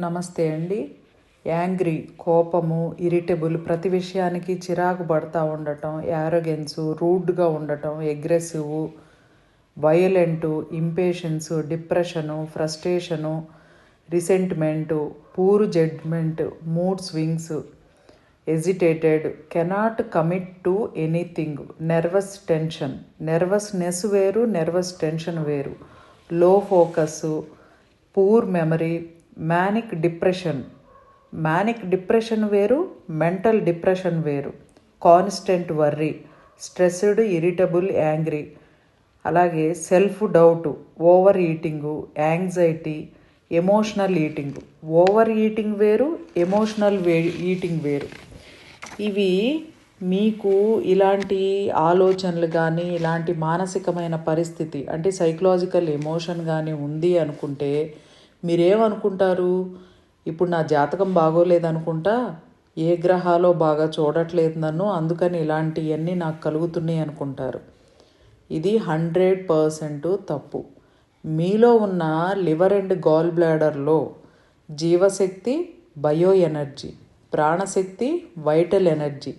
నమస్తే అండి. యాంగ్రీ కోపము ఇరిటబుల్ ప్రతి విషయానికి చిరాకు పడతా ఉండటం యారోగెన్సు రూడ్గా ఉండటం aggressive violent impatience depression frustration resentment poor judgment mood swings agitated cannot commit to anything nervous tension nervousness వేరు నెర్వస్ టెన్షన్ వేరు low focus poor memory manic depression. Manic depression వేరు మెంటల్ డిప్రెషన్ వేరు. Constant worry stressed irritable angry. అలాగే self doubt over eating anxiety emotional eating. Over eating వేరు emotional way eating వేరు. ఇవి మీకు ఇలాంటి ఆలోచనలు కానీ ఇలాంటి మానసికమైన పరిస్థితి అంటే సైకలాజికల్ ఎమోషన్ కానీ ఉంది అనుకుంటే మీరేమనుకుంటారు? ఇప్పుడు నా జాతకం బాగోలేదనుకుంటా? ఏ గ్రహాలో బాగా చూడట్లేదు నన్ను అందుకని ఇలాంటివన్నీ నాకు కలుగుతున్నాయి అనుకుంటారు. ఇది హండ్రెడ్ పర్సెంట్ తప్పు. మీలో ఉన్న లివర్ అండ్ గాల్ బ్లాడర్లో జీవశక్తి బయో ఎనర్జీ ప్రాణశక్తి వైటల్ ఎనర్జీ.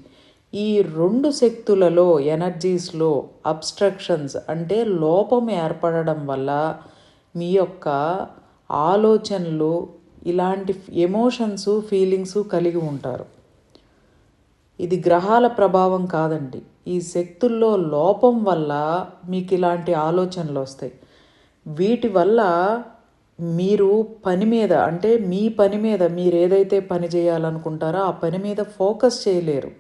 ఈ రెండు శక్తులలో ఎనర్జీస్లో అబ్స్ట్రక్షన్స్ అంటే లోపం ఏర్పడడం వల్ల మీ యొక్క ఆలోచనలు ఇలాంటి ఎమోషన్స్ ఫీలింగ్స్ కలిగి ఉంటారు. ఇది గ్రహాల ప్రభావం కాదండి. ఈ శక్తుల్లో లోపం వల్ల మీకు ఇలాంటి ఆలోచనలు వస్తాయి. వీటి వల్ల మీరు పని మీద అంటే మీ పని మీద మీరు ఏదైతే పని చేయాలనుకుంటారో ఆ పని మీద ఫోకస్ చేయలేరు.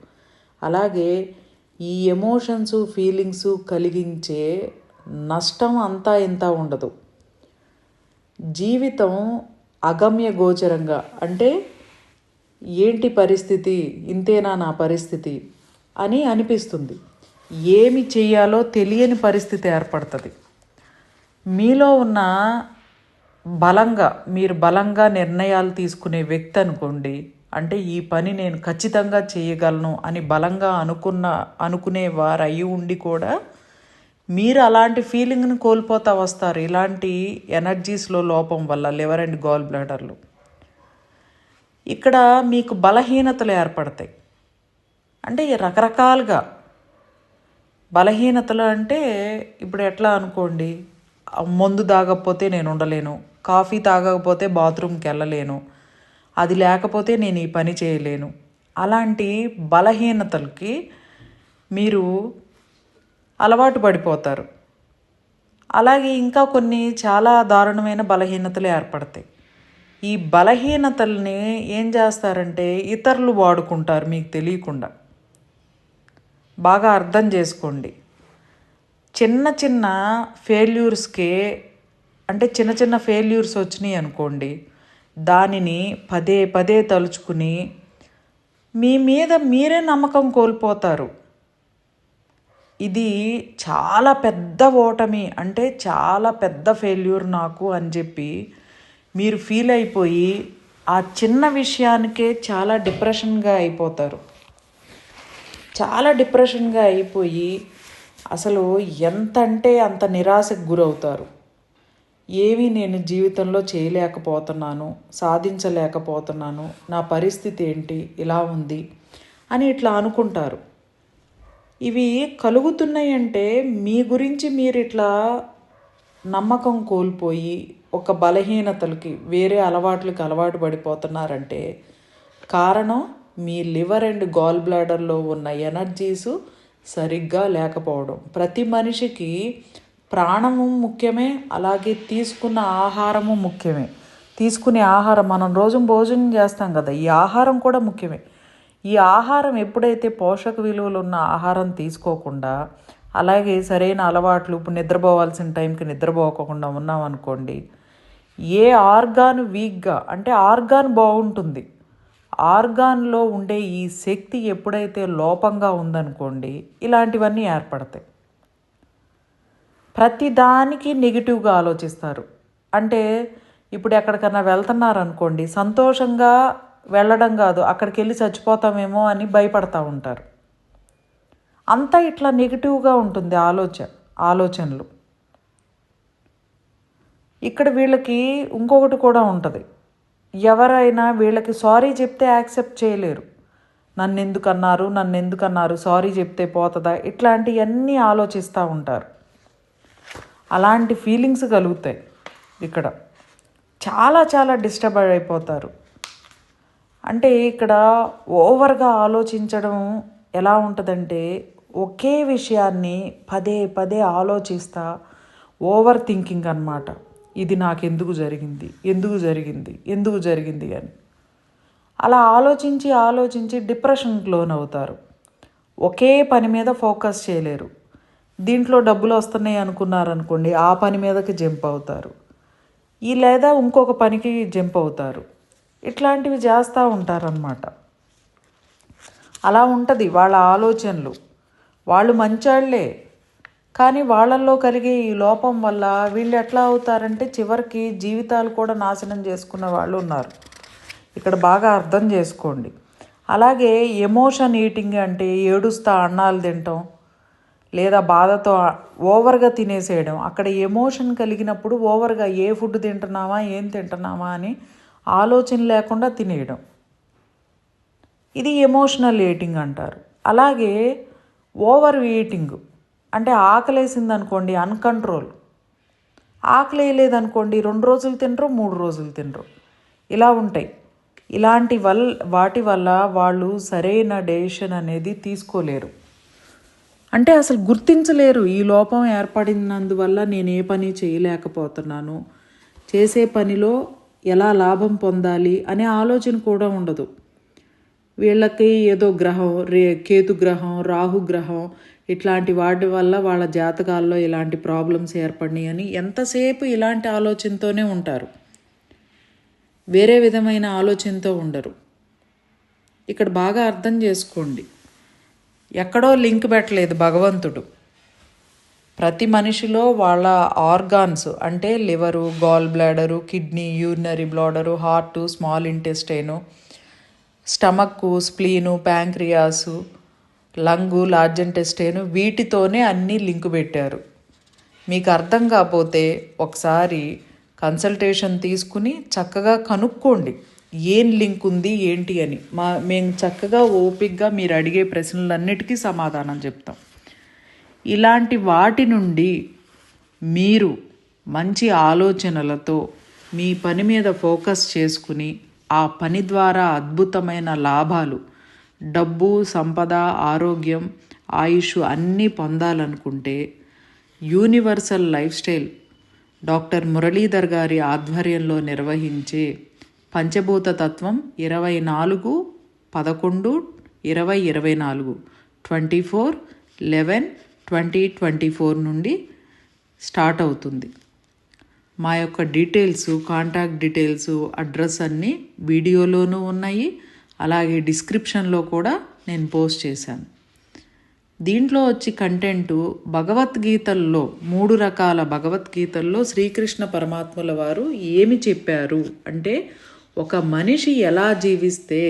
అలాగే ఈ ఎమోషన్స్ ఫీలింగ్స్ కలిగించే నష్టం అంతా ఇంత ఉండదు. జీవితం అగమ్య గోచరంగా అంటే ఏంటి పరిస్థితి? ఇంతేనా నా పరిస్థితి? అని అనిపిస్తుంది. ఏమి చేయాలో తెలియని పరిస్థితి ఏర్పడుతుంది. మీలో ఉన్న బలంగా మీరు బలంగా నిర్ణయాలు తీసుకునే వ్యక్తి అనుకోండి అంటే ఈ పని నేను ఖచ్చితంగా చేయగలను అని బలంగా అనుకున్న అనుకునే వారు అయి ఉండి కూడా మీరు అలాంటి ఫీలింగ్ని కోల్పోతా వస్తారు. ఇలాంటి ఎనర్జీస్లో లోపం వల్ల లివర్ అండ్ గాల్ బ్లాడర్లు ఇక్కడ మీకు బలహీనతలు ఏర్పడతాయి. అంటే రకరకాలుగా. బలహీనతలు అంటే ఇప్పుడు ఎట్లా అనుకోండి మందు తాగకపోతే నేను ఉండలేను కాఫీ తాగకపోతే బాత్రూమ్కి వెళ్ళలేను అది లేకపోతే నేను ఈ పని చేయలేను. అలాంటి బలహీనతలకి మీరు అలవాటు పడిపోతారు. అలాగే ఇంకా కొన్ని చాలా దారుణమైన బలహీనతలు ఏర్పడతాయి. ఈ బలహీనతల్ని ఏం చేస్తారంటే ఇతరులు వాడుకుంటారు మీకు తెలియకుండా. బాగా అర్థం చేసుకోండి. చిన్న చిన్న ఫెయిల్యూర్స్కే అంటే చిన్న చిన్న ఫెయిల్యూర్స్ వచ్చినాయి అనుకోండి. దానిని పదే పదే తలుచుకుని మీ మీద మీరే నమ్మకం కోల్పోతారు. ఇది చాలా పెద్ద ఓటమి అంటే చాలా పెద్ద ఫెయిల్యూర్ నాకు అని చెప్పి మీరు ఫీల్ అయిపోయి ఆ చిన్న విషయానికే చాలా డిప్రెషన్గా అయిపోతారు. చాలా డిప్రెషన్గా అయిపోయి అసలు ఎంత అంటే అంత నిరాశకు గురవుతారు. ఏవి నేను జీవితంలో చేయలేకపోతున్నాను సాధించలేకపోతున్నాను నా పరిస్థితి ఏంటి ఇలా ఉంది అని ఇట్లా అనుకుంటారు. ఇవి కలుగుతున్నాయి అంటే మీ గురించి మీరు ఇట్లా నమ్మకం కోల్పోయి ఒక బలహీనతలకి వేరే అలవాట్లకి అలవాటు పడిపోతున్నారంటే కారణం మీ లివర్ అండ్ గాల్ బ్లాడర్లో ఉన్న ఎనర్జీసు సరిగ్గా లేకపోవడం. ప్రతి మనిషికి ప్రాణము ముఖ్యమే అలాగే తీసుకున్న ఆహారము ముఖ్యమే. తీసుకునే ఆహారం మనం రోజు భోజనం చేస్తాం కదా ఈ ఆహారం కూడా ముఖ్యమే. ఈ ఆహారం ఎప్పుడైతే పోషక విలువలు ఉన్న ఆహారం తీసుకోకుండా అలాగే సరైన అలవాట్లు ఇప్పుడు నిద్రపోవాల్సిన టైంకి నిద్రపోకుండా ఉన్నాం అనుకోండి ఏ ఆర్గాన్ వీక్గా అంటే ఆర్గాన్ బాగుంటుంది ఆర్గాన్లో ఉండే ఈ శక్తి ఎప్పుడైతే లోపంగా ఉందనుకోండి ఇలాంటివన్నీ ఏర్పడతాయి. ప్రతిదానికి నెగిటివ్గా ఆలోచిస్తారు. అంటే ఇప్పుడు ఎక్కడికన్నా వెళ్తున్నారనుకోండి సంతోషంగా వెళ్ళడం కాదు అక్కడికి వెళ్ళి చచ్చిపోతామేమో అని భయపడతా ఉంటారు. అంతా ఇట్లా నెగిటివ్గా ఉంటుంది ఆలోచన ఆలోచనలు. ఇక్కడ వీళ్ళకి ఇంకొకటి కూడా ఉంటుంది. ఎవరైనా వీళ్ళకి సారీ చెప్తే యాక్సెప్ట్ చేయలేరు. నన్ను ఎందుకన్నారు నన్ను ఎందుకన్నారు సారీ చెప్తే పోతుందా ఇట్లాంటివన్నీ ఆలోచిస్తూ ఉంటారు. అలాంటి ఫీలింగ్స్ కలుగుతాయి ఇక్కడ. చాలా చాలా డిస్టర్బ్ అయిపోతారు. అంటే ఇక్కడ ఓవర్గా ఆలోచించడం ఎలా ఉంటుందంటే ఒకే విషయాన్ని పదే పదే ఆలోచిస్తా ఓవర్ థింకింగ్ అన్నమాట. ఇది నాకు ఎందుకు జరిగింది? ఎందుకు జరిగింది? ఎందుకు జరిగింది అని. అలా ఆలోచించి ఆలోచించి డిప్రెషన్కి లోన్ అవుతారు. ఒకే పని మీద ఫోకస్ చేయలేరు. దీంట్లో డబ్బులు వస్తున్నాయి అనుకున్నారనుకోండి ఆ పని మీదకి జంప్ అవుతారు. ఈ లేదా ఇంకొక పనికి జంప్ అవుతారు. ఇట్లాంటివి చేస్తూ ఉంటారనమాట అలా ఉంటుంది వాళ్ళ ఆలోచనలు. వాళ్ళు మంచాళ్ళే కానీ వాళ్ళల్లో కలిగే ఈ లోపం వల్ల వీళ్ళు ఎట్లా అవుతారంటే చివరికి జీవితాలు కూడా నాశనం చేసుకున్న వాళ్ళు ఉన్నారు. ఇక్కడ బాగా అర్థం చేసుకోండి. అలాగే ఎమోషన్ ఈటింగ్ అంటే ఏడుస్తా అన్నాలు తినటం లేదా బాధతో ఓవర్గా తినేసేయడం. అక్కడ ఎమోషన్ కలిగినప్పుడు ఓవర్గా ఏ ఫుడ్ తింటున్నామా ఏం తింటున్నామా అని ఆలోచన లేకుండా తినేయడం. ఇది ఎమోషనల్ ఈటింగ్ అంటారు. అలాగే ఓవర్ ఈటింగ్ అంటే ఆకలేసింది అనుకోండి అన్కంట్రోల్ ఆకలి వేయలేదనుకోండి రెండు రోజులు తినరు మూడు రోజులు తినరు. ఇలా ఉంటాయి. ఇలాంటి వల్ వాటి వల్ల వాళ్ళు సరైన డెసిషన్ అనేది తీసుకోలేరు. అంటే అసలు గుర్తించలేరు ఈ లోపం ఏర్పడినందువల్ల నేను ఏ పని చేయలేకపోతున్నాను. చేసే పనిలో ఎలా లాభం పొందాలి అనే ఆలోచన కూడా ఉండదు. వీళ్ళకి ఏదో గ్రహం రే కేతు గ్రహం రాహు గ్రహం ఇట్లాంటి వాటి వల్ల వాళ్ళ జాతకాల్లో ఇలాంటి ప్రాబ్లమ్స్ ఏర్పడినాయి అని ఎంతసేపు ఇలాంటి ఆలోచనతోనే ఉంటారు. వేరే విధమైన ఆలోచనతో ఉండరు. ఇక్కడ బాగా అర్థం చేసుకోండి. ఎక్కడో లింక్ పెట్టలేదు భగవంతుడు. ప్రతి మనిషిలో వాళ్ళ ఆర్గాన్స్ అంటే liver gall bladder kidney urinary bladder heart small intestine stomach spleen pancreas lung large intestine వీటితోనే అన్నీ లింక్ పెట్టారు. మీకు అర్థం కాకపోతే ఒకసారి కన్సల్టేషన్ తీసుకుని చక్కగా కనుక్కోండి. ఏం లింక్ ఉంది ఏంటి అని. మా మేము చక్కగా ఓపిక్గా మీరు అడిగే ప్రశ్నలన్నిటికీ సమాధానం చెప్తాం. ఇలాంటి వాటి నుండి మీరు మంచి ఆలోచనలతో మీ పని మీద ఫోకస్ చేసుకుని ఆ పని ద్వారా అద్భుతమైన లాభాలు డబ్బు సంపద ఆరోగ్యం ఆయుష్ అన్నీ పొందాలనుకుంటే universal life style doctor Muralidhar గారి ఆధ్వర్యంలో నిర్వహించే పంచభూత తత్వం ఇరవై నాలుగు పదకొండు ఇరవై ఇరవై నాలుగు twenty four eleven twenty twenty four నుండి స్టార్ట్ అవుతుంది. మా యొక్క డీటెయిల్స్ కాంటాక్ట్ డీటెయిల్స్ అడ్రస్ అన్నీ వీడియోలోనూ ఉన్నాయి. అలాగే డిస్క్రిప్షన్లో కూడా నేను పోస్ట్ చేశాను. దీంట్లో వచ్చి కంటెంటు భగవద్గీతల్లో మూడు రకాల భగవద్గీతల్లో శ్రీకృష్ణ పరమాత్ముల వారు ఏమి చెప్పారు? అంటే ఒక మనిషి ఎలా జీవిస్తే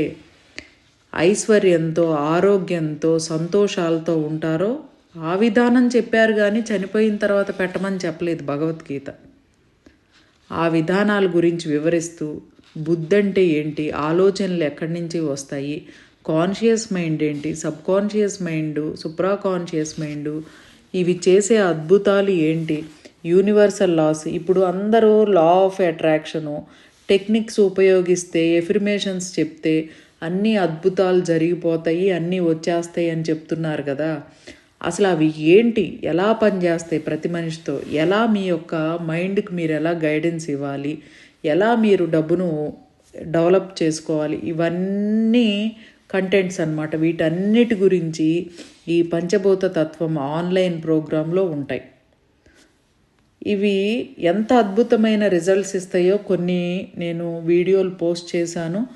ఐశ్వర్యంతో ఆరోగ్యంతో సంతోషాలతో ఉంటారో ఆ విధానం చెప్పారు కానీ చనిపోయిన తర్వాత పెట్టమని చెప్పలేదు భగవద్గీత. ఆ విధానాల గురించి వివరిస్తూ బుద్ధి అంటే ఏంటి ఆలోచనలు ఎక్కడి నుంచి వస్తాయి కాన్షియస్ మైండ్ ఏంటి sub conscious mind supra conscious mind ఇవి చేసే అద్భుతాలు ఏంటి యూనివర్సల్ లాస్ ఇప్పుడు అందరూ లా ఆఫ్ అట్రాక్షను టెక్నిక్స్ ఉపయోగిస్తే ఎఫిర్మేషన్స్ చెప్తే అన్ని అద్భుతాలు జరిగిపోతాయి అన్నీ వచ్చేస్తాయి అని చెప్తున్నారు కదా. అసలు అవి ఏంటి? ఎలా పనిచేస్తాయి ప్రతి మనిషితో? ఎలా మీ యొక్క మైండ్కి మీరు ఎలా గైడెన్స్ ఇవ్వాలి? ఎలా మీరు డబ్బును డెవలప్ చేసుకోవాలి? ఇవన్నీ కంటెంట్స్ అనమాట వీటన్నిటి గురించి ఈ పంచభూత తత్వం ఆన్లైన్ ప్రోగ్రాంలో ఉంటాయి. ఇవి ఎంత అద్భుతమైన రిజల్ట్స్ ఇస్తాయో కొన్ని నేను వీడియోలు పోస్ట్ చేశాను.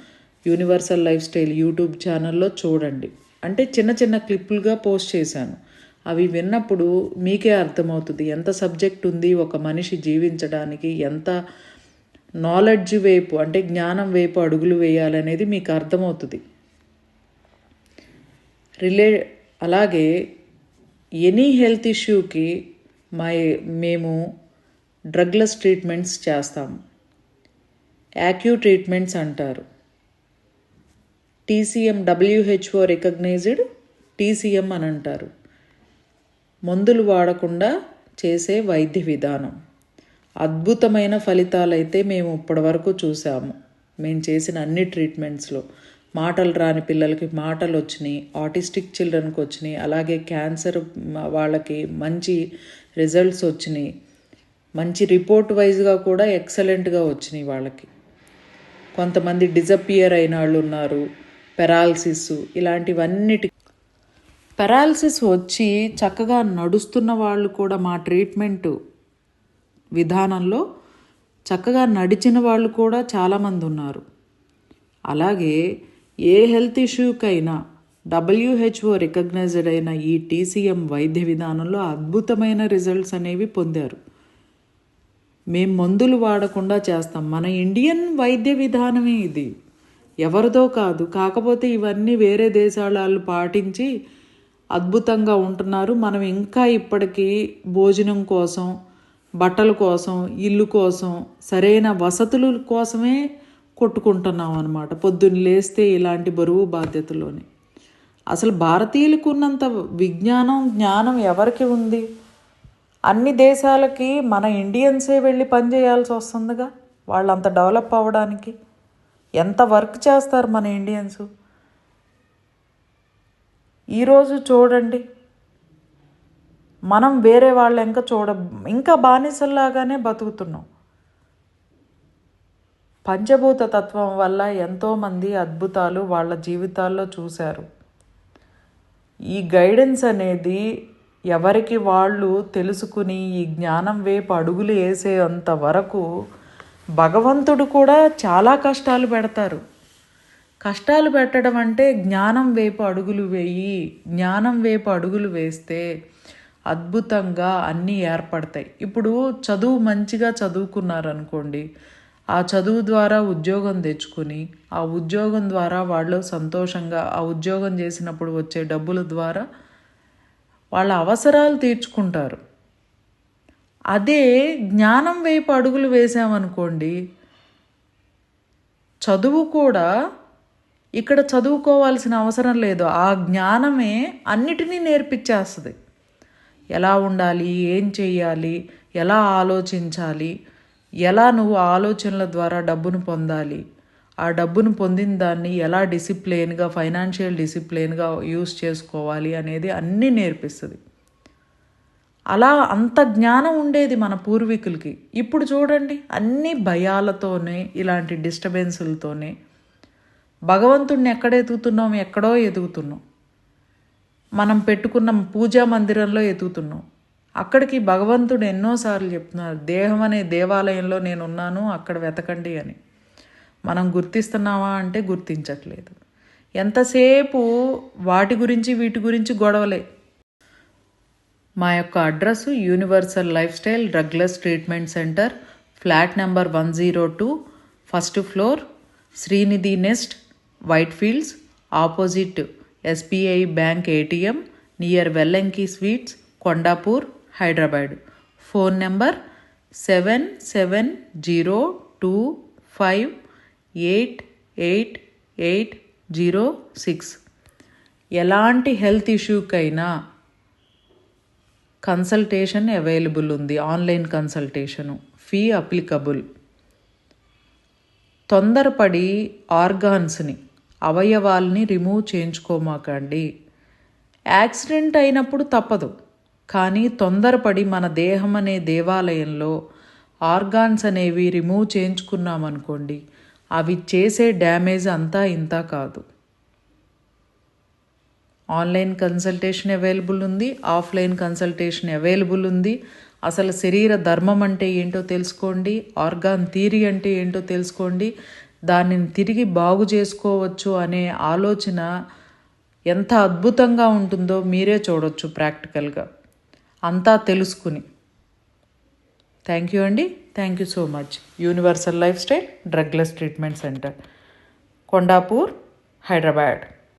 యూనివర్సల్ లైఫ్ స్టైల్ యూట్యూబ్ ఛానల్లో చూడండి. అంటే చిన్న చిన్న క్లిప్పులుగా పోస్ట్ చేశాను. అవి విన్నప్పుడు మీకే అర్థమవుతుంది. ఎంత సబ్జెక్ట్ ఉంది ఒక మనిషి జీవించడానికి? ఎంత నాలెడ్జ్ వైపు అంటే జ్ఞానం వైపు అడుగులు వేయాలనేది మీకు అర్థమవుతుంది. రిలే అలాగే ఎనీ హెల్త్ ఇష్యూకి మా మేము డ్రగ్లెస్ ట్రీట్మెంట్స్ చేస్తాము యాక్యూ ట్రీట్మెంట్స్ అంటారు. టీసీఎం డబ్ల్యూహెచ్ఓ రికగ్నైజ్డ్ టీసీఎం అని అంటారు. మందులు వాడకుండా చేసే వైద్య విధానం. అద్భుతమైన ఫలితాలైతే మేము ఇప్పటివరకు చూసాము మేము చేసిన అన్ని ట్రీట్మెంట్స్లో మాటలు రాని పిల్లలకి మాటలు వచ్చినాయి ఆటిస్టిక్ చిల్డ్రన్కి వచ్చినాయి అలాగే క్యాన్సర్ వాళ్ళకి మంచి రిజల్ట్స్ వచ్చినాయి మంచి రిపోర్ట్ వైజ్గా కూడా ఎక్సలెంట్గా వచ్చినాయి వాళ్ళకి. కొంతమంది డిజపియర్ అయిన వాళ్ళు ఉన్నారు పెరాలసిస్ ఇలాంటివన్నిటి పెరాలసిస్ వచ్చి చక్కగా నడుస్తున్న వాళ్ళు కూడా మా ట్రీట్మెంట్ విధానంలో చక్కగా నడిచిన వాళ్ళు కూడా చాలామంది ఉన్నారు. అలాగే ఏ హెల్త్ ఇష్యూకైనా డబ్ల్యూహెచ్ఓ రికగ్నైజ్డ్ అయిన ఈ టీసీఎం వైద్య విధానంలో అద్భుతమైన రిజల్ట్స్ అనేవి పొందారు. మేం మందులు వాడకుండా చేస్తాం. మన ఇండియన్ వైద్య విధానమే ఇది. ఎవరిదో కాదు. కాకపోతే ఇవన్నీ వేరే దేశాల పాటించి అద్భుతంగా ఉంటున్నారు. మనం ఇంకా ఇప్పటికీ భోజనం కోసం బట్టల కోసం ఇల్లు కోసం సరైన వసతుల కోసమే కొట్టుకుంటున్నాం అనమాట పొద్దున్న లేస్తే ఇలాంటి బరువు బాధ్యతలోని. అసలు భారతీయులకు ఉన్నంత విజ్ఞానం జ్ఞానం ఎవరికి ఉంది? అన్ని దేశాలకి మన ఇండియన్సే వెళ్ళి పనిచేయాల్సి వస్తుందిగా వాళ్ళంత డెవలప్ అవ్వడానికి. ఎంత వర్క్ చేస్తారు మన ఇండియన్స్? ఈరోజు చూడండి. మనం వేరే వాళ్ళ ఇంకా చూడ ఇంకా బానిసల్లాగానే బతుకుతున్నాం. పంచభూత తత్వం వల్ల ఎంతోమంది అద్భుతాలు వాళ్ళ జీవితాల్లో చూశారు. ఈ గైడెన్స్ అనేది ఎవరికి వాళ్ళు తెలుసుకుని ఈ జ్ఞానం వైపు అడుగులు వేసేంత వరకు భగవంతుడు కూడా చాలా కష్టాలు పెడతారు. కష్టాలు పెట్టడం అంటే జ్ఞానం వైపు అడుగులు వేయి. జ్ఞానం వైపు అడుగులు వేస్తే అద్భుతంగా అన్నీ ఏర్పడతాయి. ఇప్పుడు చదువు మంచిగా చదువుకున్నారనుకోండి ఆ చదువు ద్వారా ఉద్యోగం తెచ్చుకుని ఆ ఉద్యోగం ద్వారా వాళ్ళు సంతోషంగా ఆ ఉద్యోగం చేసినప్పుడు వచ్చే డబ్బుల ద్వారా వాళ్ళ అవసరాలు తీర్చుకుంటారు. అదే జ్ఞానం వైపు అడుగులు వేసామనుకోండి చదువు కూడా ఇక్కడ చదువుకోవాల్సిన అవసరం లేదు. ఆ జ్ఞానమే అన్నిటినీ నేర్పించేస్తుంది. ఎలా ఉండాలి? ఏం చేయాలి ఎలా ఆలోచించాలి? ఎలా నువ్వు ఆలోచనల ద్వారా డబ్బును పొందాలి? ఆ డబ్బును పొందిన దాన్ని ఎలా డిసిప్లైన్గా ఫైనాన్షియల్ డిసిప్లైన్గా యూస్ చేసుకోవాలి అనేది అన్నీ నేర్పిస్తుంది. అలా అంత జ్ఞానం ఉండేది మన పూర్వీకులకి. ఇప్పుడు చూడండి అన్ని భయాలతోనే ఇలాంటి డిస్టర్బెన్సులతోనే భగవంతుడిని ఎక్కడ ఎదుగుతున్నాం? ఎక్కడో ఎదుగుతున్నాం. మనం పెట్టుకున్న పూజా మందిరంలో ఎదుగుతున్నాం. అక్కడికి భగవంతుడు ఎన్నోసార్లు చెప్తున్నారు దేహం అనే దేవాలయంలో నేను ఉన్నాను అక్కడ వెతకండి అని. మనం గుర్తిస్తున్నావా అంటే గుర్తించట్లేదు. ఎంతసేపు వాటి గురించి వీటి గురించి గొడవలే. మా యొక్క address universal life style drugless treatment centre flat number one zero two first floor Srinidhi nest Whitefields opposite SBI bank ATM near Vellanki sweets Kondapur Hyderabad phone number seven seven zero two five eight eight eight zero six ఎలాంటి health ఇష్యూకైనా consultation available ఉంది. Online consultation fee applicable తొందరపడి ఆర్గాన్స్ని అవయవాల్ని remove చేయించుకోమాకండి. Accident అయినప్పుడు తప్పదు కానీ తొందరపడి మన దేహం అనే దేవాలయంలో ఆర్గాన్స్ అనేవి రిమూవ్ చేయించుకున్నామనుకోండి అవి చేసే డ్యామేజ్ అంతా ఇంత కాదు. ఆన్లైన్ కన్సల్టేషన్ అవైలబుల్ ఉంది ఆఫ్లైన్ కన్సల్టేషన్ అవైలబుల్ ఉంది. అసలు శరీర ధర్మం అంటే ఏంటో తెలుసుకోండి ఆర్గాన్ థీరీ అంటే ఏంటో తెలుసుకోండి. దానిని తిరిగి బాగు చేసుకోవచ్చు అనే ఆలోచన ఎంత అద్భుతంగా ఉంటుందో మీరే చూడొచ్చు ప్రాక్టికల్గా. అంతా తెలుసుకుని. థ్యాంక్ యూ అండి. Thank you so much. Universal life style drugless treatment centre. Kondapur Hyderabad.